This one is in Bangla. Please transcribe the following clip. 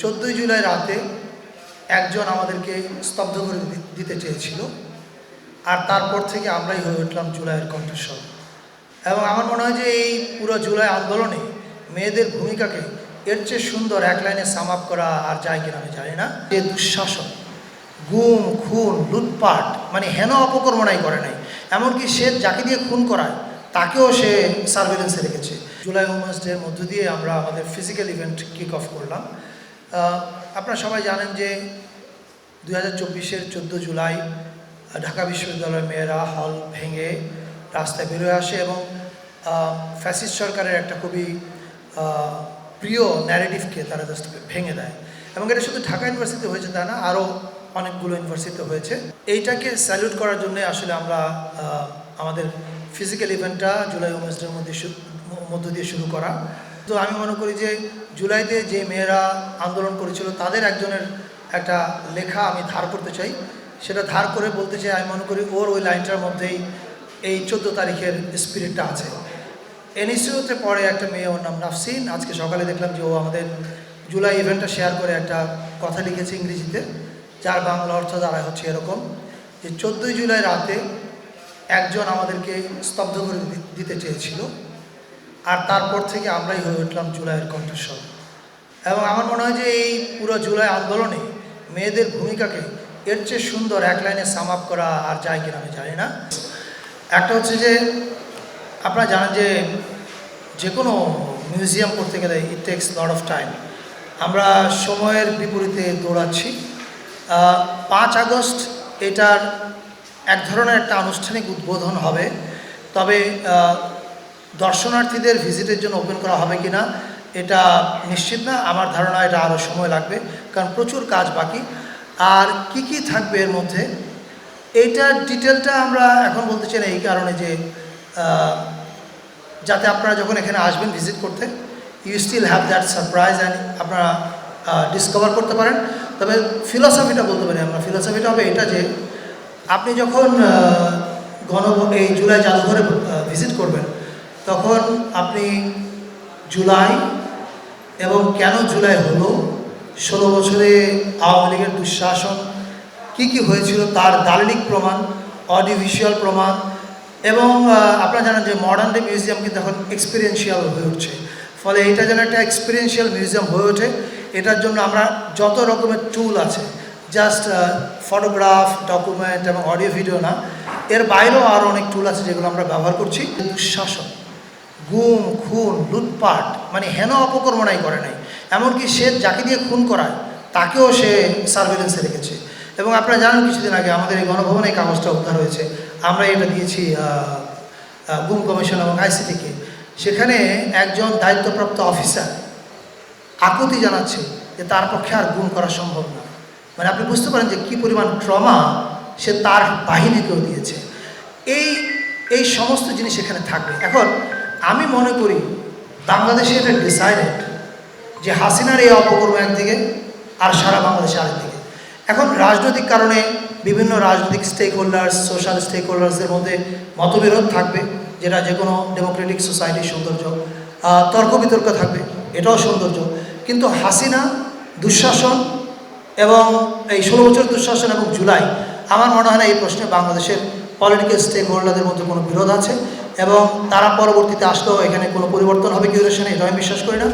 চোদ্দোই জুলাই রাতে একজন আমাদেরকে স্তব্ধ করে দিতে চেয়েছিল। আর তারপর থেকে আমরাই হয়ে উঠলাম জুলাইয়ের কণ্ঠস্বর। এবং আমার মনে হয় যে এই পুরো জুলাই আন্দোলনে মেয়েদের ভূমিকাকে এর চেয়ে সুন্দর এক লাইনে সাম আপ করা আর যায় কিনা আমি জানি না। যে দুঃশাসন, গুম, খুন, লুটপাট মানে হেন অপকর্মনাই করে নাই। এমনকি সে যাকে দিয়ে খুন করায়, তাকেও সে সার্ভেলেন্সে রেখেছে। জুলাই উমেন্স ডের মধ্য দিয়ে আমরা আমাদের ফিজিক্যাল ইভেন্ট কিক অফ করলাম। আপনারা সবাই জানেন যে দুই হাজার চব্বিশের চোদ্দ জুলাই ঢাকা বিশ্ববিদ্যালয়ের মেয়েরা হল ভেঙে রাস্তায় বেরোয় আসে এবং ফ্যাসিস্ট সরকারের একটা খুবই প্রিয় ন্যারেটিভকে তারা জাস্ট ভেঙে দেয়। এবং এটা শুধু ঢাকা ইউনিভার্সিটি হয়েছে তা না আরও অনেকগুলো ইউনিভার্সিটিতে হয়েছে। এইটাকে স্যালুট করার জন্য আসলে আমরা আমাদের ফিজিক্যাল ইভেন্টটা জুলাই উমেন্স মধ্যে মধ্য দিয়ে শুরু করা। তো আমি মনে করি যে জুলাইতে যে মেয়েরা আন্দোলন করেছিল, তাদের একজনের একটা লেখা আমি ধার করতে চাই। সেটা ধার করে বলতে চাই, আমি মনে করি ওর ওই লাইনটার মধ্যেই এই চোদ্দ তারিখের স্পিরিটটা আছে। এনএসইউতে পড়ে একটা মেয়ে, ওর নাম নাফসিন। আজকে সকালে দেখলাম যে ও আমাদের জুলাই ইভেন্টটা শেয়ার করে একটা কথা লিখেছে ইংরেজিতে, যার বাংলা অর্থ দ্বারা হচ্ছে এরকম যে, চোদ্দোই জুলাই রাতে একজন আমাদেরকে স্তব্ধ করে দিতে চেয়েছিল। আর তারপর থেকে আমরাই হয়ে উঠলাম জুলাইয়ের কণ্ঠস্বর। এবং আমার মনে হয় যে এই পুরো জুলাই আন্দোলনে মেয়েদের ভূমিকাকে এর চেয়ে সুন্দর এক লাইনে সাম আপ করা আর যায় কিনা আমি জানি না। একটা হচ্ছে যে, আপনারা জানেন যে যে কোনো মিউজিয়াম করতে গেলে it takes lot of time আমরা সময়ের বিপরীতে দৌড়াচ্ছি। পাঁচ আগস্ট এটার এক ধরনের একটা আনুষ্ঠানিক উদ্বোধন হবে। তবে দর্শনার্থীদের ভিজিটের জন্য ওপেন করা হবে কি না এটা নিশ্চিত না। আমার ধারণা এটা আরও সময় লাগবে, কারণ প্রচুর কাজ বাকি। আর কি কি থাকবে এর মধ্যে, এইটার ডিটেলটা আমরা এখন বলতে চাই না এই কারণে যে যাতে আপনারা যখন এখানে আসবেন ভিজিট করতে you still have that surprise and আপনারা ডিসকভার করতে পারেন। তবে ফিলসফিটা বলতে পারি আমরা। ফিলসফিটা হবে এটা যে, আপনি যখন গণ এই জুলাই জাদুঘরে ভিজিট করবেন তখন আপনি জুলাই এবং কেন জুলাই হলো? ষোলো বছরে আওয়ামী লীগের দুঃশাসন কী কী হয়েছিল তার দার্লিক প্রমাণ অডিও ভিজুয়াল প্রমাণ এবং আপনারা জানেন যে মডার্ন ডে মিউজিয়াম কিন্তু এখন এক্সপিরিয়েন্সিয়াল হয়ে উঠছে। ফলে এটা যেন একটা এক্সপিরিয়েন্সিয়াল মিউজিয়াম হয়ে ওঠে, এটার জন্য আমরা যত রকমের টুল আছে জাস্ট ফটোগ্রাফ ডকুমেন্ট এবং অডিও ভিডিও না, এর বাইরেও আরও অনেক টুল আছে যেগুলো আমরা ব্যবহার করছি। দুঃশাসন। গুম, খুন, লুটপাট মানে হেন অপকর্মনাই করে নাই। এমনকি সে যাকে দিয়ে খুন করায়, তাকেও সে সার্ভেলেন্সে রেখেছে। এবং আপনারা জানেন কিছুদিন আগে আমাদের এই গণভবনে কাগজটা উদ্ধার হয়েছে। আমরা এটা দিয়েছি গুম কমিশন এবং আইসিটিকে সেখানে একজন দায়িত্বপ্রাপ্ত অফিসার আকুতি জানাচ্ছে যে তার পক্ষে আর গুম করা সম্ভব না। মানে আপনি বুঝতে পারেন যে কী পরিমাণ ট্রমা সে তার বাহিনীকেও দিয়েছে। এই এই সমস্ত জিনিস এখানে থাকবে। এখন আমি মনে করি বাংলাদেশে এটা ডিসাইডেড যে হাসিনার এই অপকর্ম একদিকে আর সারা বাংলাদেশে আরেকদিকে। এখন রাজনৈতিক কারণে বিভিন্ন রাজনৈতিক স্টেক হোল্ডার্স সোশ্যাল স্টেক হোল্ডার্সদের মধ্যে মতবিরোধ থাকবে, যেটা যে কোনো ডেমোক্রেটিক সোসাইটির সৌন্দর্য তর্ক বিতর্ক থাকবে, এটাও সৌন্দর্য। কিন্তু হাসিনা দুঃশাসন এবং এই ষোলো বছর দুঃশাসন এবং জুলাই, আমার মনে হয় না এই প্রশ্নে বাংলাদেশের পলিটিক্যাল স্টেক হোল্ডারদের মধ্যে কোনো বিরোধ আছে। এবং তারা পরবর্তীতে আসলেও এখানে কোনো পরিবর্তন হবে কি সেটা আমি বিশ্বাস করি না।